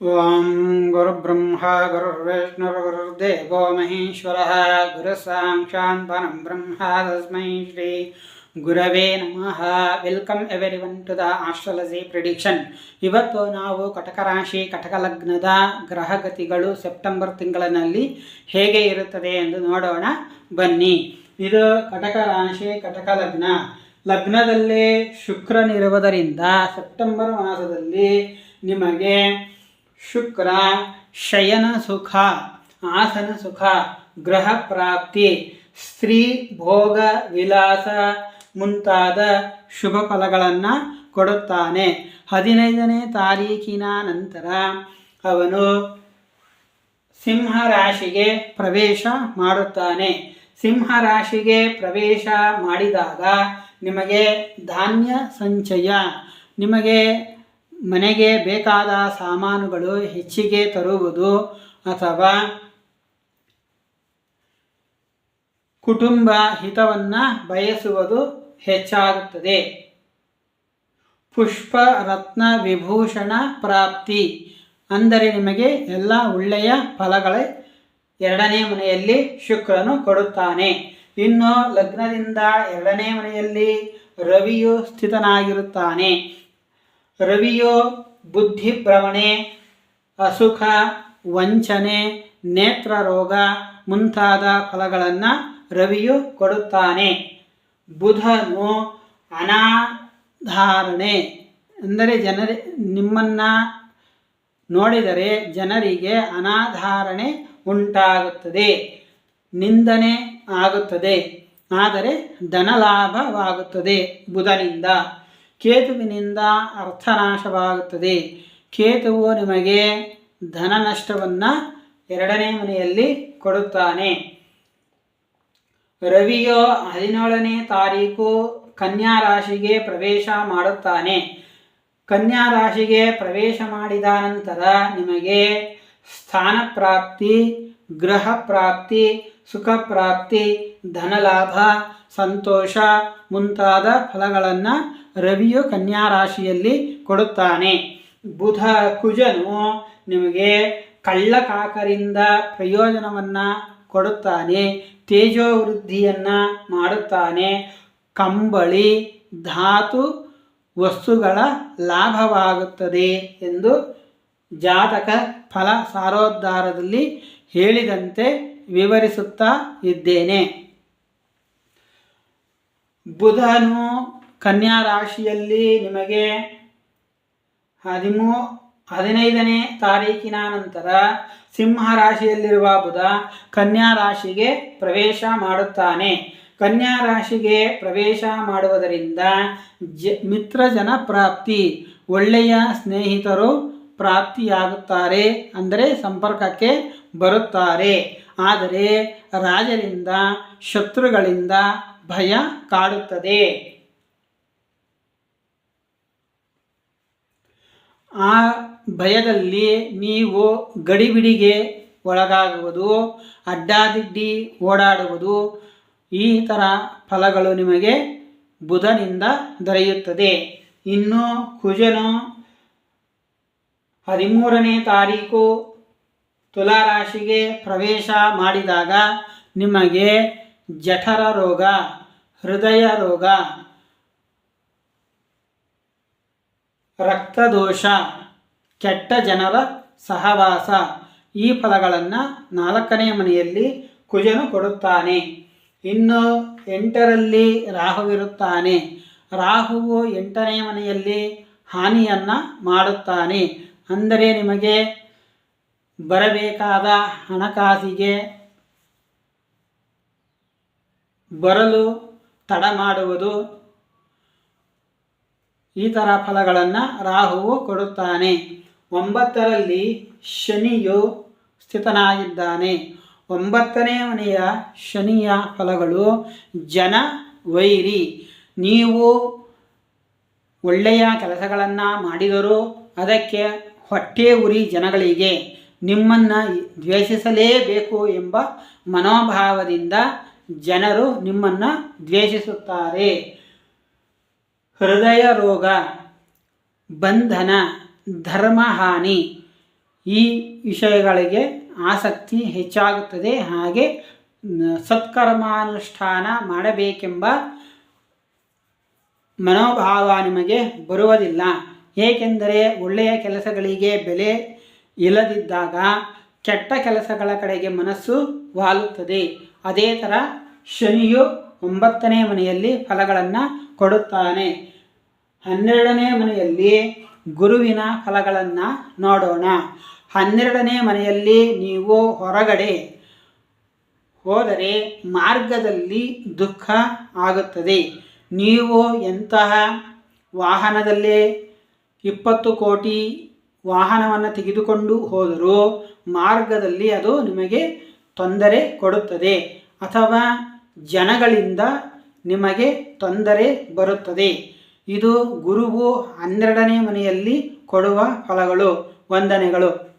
ಓಂ ಗುರುಬ್ರಹ್ಮ ಗುರುರ್ವಿಷ್ಣುರ್ಗುರುರ್ದೇವೋ ಗುರು ಗುರುಸಾಕ್ಷಾತ್ ಪರಂ ಬ್ರಹ್ಮ ತಸ್ಮೈ ಶ್ರೀ ಗುರವೇ ನಮಃ welcome everyone to the astrology prediction ಇವತ್ತು ನಾವು ಕಟಕ ರಾಶಿ ಕಟಕ ಲಗ್ನದ ಗ್ರಹಗತಿಗಳು ಸೆಪ್ಟೆಂಬರ್ ತಿಂಗಳಿನಲ್ಲಿ ಹೇಗೆ ಇರುತ್ತದೆ ಎಂದು ನೋಡೋಣ. ಬನ್ನಿ. ಇದು ಕಟಕ ರಾಶಿ ಕಟಕ ಲಗ್ನ ಲಗ್ನದಲ್ಲೇ ಶುಕ್ರನಿರುವುದರಿಂದ ಸೆಪ್ಟೆಂಬರ್ ಮಾಸದಲ್ಲಿ ನಿಮಗೆ ಶುಕ್ರ, ಶಯನ ಸುಖ, ಆಸನ ಸುಖ, ಗ್ರಹ ಪ್ರಾಪ್ತಿ, ಸ್ತ್ರೀ ಭೋಗ ವಿಲಾಸ ಮುಂತಾದ ಶುಭ ಫಲಗಳನ್ನು ಕೊಡುತ್ತಾನೆ. ಹದಿನೈದನೇ ತಾರೀಕಿನ ನಂತರ ಅವನು ಸಿಂಹ ರಾಶಿಗೆ ಪ್ರವೇಶ ಮಾಡುತ್ತಾನೆ. ಸಿಂಹ ರಾಶಿಗೆ ಪ್ರವೇಶ ಮಾಡಿದಾಗ ನಿಮಗೆ ಧಾನ್ಯ ಸಂಚಯ, ನಿಮಗೆ ಮನೆಗೆ ಬೇಕಾದ ಸಾಮಾನುಗಳು ಹೆಚ್ಚಿಗೆ ತರುವುದು ಅಥವಾ ಕುಟುಂಬ ಹಿತವನ್ನು ಬಯಸುವುದು ಹೆಚ್ಚಾಗುತ್ತದೆ. ಪುಷ್ಪ ರತ್ನ ವಿಭೂಷಣ ಪ್ರಾಪ್ತಿ ಅಂದರೆ ನಿಮಗೆ ಎಲ್ಲ ಒಳ್ಳೆಯ ಫಲಗಳೇ ಎರಡನೇ ಮನೆಯಲ್ಲಿ ಶುಕ್ರನು ಕೊಡುತ್ತಾನೆ. ಇನ್ನು ಲಗ್ನದಿಂದ ಎರಡನೇ ಮನೆಯಲ್ಲಿ ರವಿಯು ಸ್ಥಿತನಾಗಿರುತ್ತಾನೆ. ರವಿಯು ಬುದ್ಧಿಭ್ರಮಣೆ, ಅಸುಖ, ವಂಚನೆ ನೇತ್ರ ರೋಗ ಮುಂತಾದ ಫಲಗಳನ್ನು ರವಿಯು ಕೊಡುತ್ತಾನೆ. ಬುಧನು ಅನಾಧಾರಣೆ. ಅಂದರೆ ಜನರಿ, ನಿಮ್ಮನ್ನು ನೋಡಿದರೆ ಜನರಿಗೆ ಅನಾಧಾರಣೆ ಉಂಟಾಗುತ್ತದೆ. ನಿಂದನೆ ಆಗುತ್ತದೆ. ಆದರೆ ಧನಲಾಭವಾಗುತ್ತದೆ ಬುಧನಿಂದ. ಕೇತುವಿನಿಂದ ಅರ್ಥನಾಶವಾಗುತ್ತದೆ. ಕೇತುವು ನಿಮಗೆ ಧನ ನಷ್ಟವನ್ನು ಎರಡನೇ ಮನೆಯಲ್ಲಿ ಕೊಡುತ್ತಾನೆ. ರವಿಯು ಹದಿನೇಳನೇ ತಾರೀಕು ಕನ್ಯಾ ರಾಶಿಗೆ ಪ್ರವೇಶ ಮಾಡುತ್ತಾನೆ. ಕನ್ಯಾ ರಾಶಿಗೆ ಪ್ರವೇಶ ಮಾಡಿದ ನಂತರ ನಿಮಗೆ ಸ್ಥಾನ ಪ್ರಾಪ್ತಿ ಗೃಹ ಪ್ರಾಪ್ತಿ ಸುಖ ಪ್ರಾಪ್ತಿ ಧನಲಾಭ, ಸಂತೋಷ ಮುಂತಾದ ಫಲಗಳನ್ನು ರವಿಯು ಕನ್ಯಾ ರಾಶಿಯಲ್ಲಿ ಕೊಡುತ್ತಾನೆ. ಬುಧ ಕುಜನು ನಿಮಗೆ ಕಳ್ಳಕಾಕರಿಂದ ಪ್ರಯೋಜನವನ್ನು ಕೊಡುತ್ತಾನೆ. ತೇಜೋವೃದ್ಧಿಯನ್ನು ಮಾಡುತ್ತಾನೆ. ಕಂಬಳಿ, ಧಾತು ವಸ್ತುಗಳ ಲಾಭವಾಗುತ್ತದೆ ಎಂದು ಜಾತಕ ಫಲ ಸಾರೋದ್ಧಾರದಲ್ಲಿ ಹೇಳಿದಂತೆ ವಿವರಿಸುತ್ತಾ ಇದ್ದೇನೆ. ಬುಧನು ಕನ್ಯಾ ರಾಶಿಯಲ್ಲಿ ನಿಮಗೆ ಹದಿಮೂ, ಹದಿನೈದನೇ ತಾರೀಕಿನ ನಂತರ ಸಿಂಹ ರಾಶಿಯಲ್ಲಿರುವ ಬುಧ ಕನ್ಯಾ ರಾಶಿಗೆ ಪ್ರವೇಶ ಮಾಡುತ್ತಾನೆ. ಕನ್ಯಾ ರಾಶಿಗೆ ಪ್ರವೇಶ ಮಾಡುವುದರಿಂದ ಜ ಮಿತ್ರಜನ ಪ್ರಾಪ್ತಿ, ಒಳ್ಳೆಯ ಸ್ನೇಹಿತರು ಪ್ರಾಪ್ತಿಯಾಗುತ್ತಾರೆ ಅಂದರೆ ಸಂಪರ್ಕಕ್ಕೆ ಬರುತ್ತಾರೆ. ಆದರೆ ರಾಜರಿಂದ, ಶತ್ರುಗಳಿಂದ ಭಯ ಕಾಡುತ್ತದೆ. ಆ ಭಯದಲ್ಲಿ ನೀವು ಗಡಿಬಿಡಿಗೆ ಒಳಗಾಗುವುದು, ಅಡ್ಡಾದಿಡ್ಡಿ ಓಡಾಡುವುದು, ಈ ಥರ ಫಲಗಳು ನಿಮಗೆ ಬುಧನಿಂದ ದೊರೆಯುತ್ತದೆ. ಇನ್ನು ಕುಜನು ಹದಿಮೂರನೇ ತಾರೀಕು ತುಲಾರಾಶಿಗೆ ಪ್ರವೇಶ ಮಾಡಿದಾಗ ನಿಮಗೆ ಜಠರ ರೋಗ, ಹೃದಯ ರೋಗ, ರಕ್ತದೋಷ, ಕೆಟ್ಟ ಜನರ ಸಹವಾಸ. ಈ ಫಲಗಳನ್ನು ನಾಲ್ಕನೇ ಮನೆಯಲ್ಲಿ ಕುಜನು ಕೊಡುತ್ತಾನೆ. ಇನ್ನು ಎಂಟರಲ್ಲಿ ರಾಹುವಿರುತ್ತಾನೆ ರಾಹುವು ಎಂಟನೇ ಮನೆಯಲ್ಲಿ ಹಾನಿಯನ್ನು ಮಾಡುತ್ತಾನೆ. ಅಂದರೆ ನಿಮಗೆ ಬರಬೇಕಾದ ಹಣಕಾಸಿಗೆ ಬರಲು ತಡ ಮಾಡುವುದು. ಈ ಥರ ಫಲಗಳನ್ನು ರಾಹುವು ಕೊಡುತ್ತಾನೆ. ಒಂಬತ್ತರಲ್ಲಿ ಶನಿಯು ಸ್ಥಿತನಾಗಿದ್ದಾನೆ. ಒಂಬತ್ತನೇ ಮನೆಯ ಶನಿಯ ಫಲಗಳು ಜನ ವೈರಿ. ನೀವು ಒಳ್ಳೆಯ ಕೆಲಸಗಳನ್ನು ಮಾಡಿದರೂ ಅದಕ್ಕೆ ಹೊಟ್ಟೆ ಉರಿ ಜನಗಳಿಗೆ ನಿಮ್ಮನ್ನು ದ್ವೇಷಿಸಲೇಬೇಕು ಎಂಬ ಮನೋಭಾವದಿಂದ ಜನರು ನಿಮ್ಮನ್ನು ದ್ವೇಷಿಸುತ್ತಾರೆ. ಹೃದಯ ರೋಗ, ಬಂಧನ ಧರ್ಮಹಾನಿ ಈ ವಿಷಯಗಳಿಗೆ ಆಸಕ್ತಿ ಹೆಚ್ಚಾಗುತ್ತದೆ. ಹಾಗೆ ಸತ್ಕರ್ಮಾನುಷ್ಠಾನ ಮಾಡಬೇಕೆಂಬ ಮನೋಭಾವ ನಿಮಗೆ ಬರುವುದಿಲ್ಲ. ಏಕೆಂದರೆ ಒಳ್ಳೆಯ ಕೆಲಸಗಳಿಗೆ ಬೆಲೆ ಇಲ್ಲದಿದ್ದಾಗ ಕೆಟ್ಟ ಕೆಲಸಗಳ ಕಡೆಗೆ ಮನಸ್ಸು ವಾಲುತ್ತದೆ. ಅದೇ ಥರ ಶನಿಯು ಒಂಬತ್ತನೇ ಮನೆಯಲ್ಲಿ ಫಲಗಳನ್ನು ಕೊಡುತ್ತಾನೆ. ಹನ್ನೆರಡನೇ ಮನೆಯಲ್ಲಿ ಗುರುವಿನ ಫಲಗಳನ್ನು ನೋಡೋಣ. ಹನ್ನೆರಡನೇ ಮನೆಯಲ್ಲಿ ನೀವು ಹೊರಗಡೆ ಹೋದರೆ ಮಾರ್ಗದಲ್ಲಿ ದುಃಖ ಆಗುತ್ತದೆ. ನೀವು ಎಂತಹ ವಾಹನದಲ್ಲೇ ಇಪ್ಪತ್ತು ಕೋಟಿ ವಾಹನವನ್ನು ತೆಗೆದುಕೊಂಡು ಹೋದರೂ ಮಾರ್ಗದಲ್ಲಿ ಅದು ನಿಮಗೆ ತೊಂದರೆ ಕೊಡುತ್ತದೆ ಅಥವಾ ಜನಗಳಿಂದ ನಿಮಗೆ ತೊಂದರೆ ಬರುತ್ತದೆ. ಇದು ಗುರುವು ಹನ್ನೆರಡನೇ ಮನೆಯಲ್ಲಿ ಕೊಡುವ ಫಲಗಳು. ವಂದನೆಗಳು.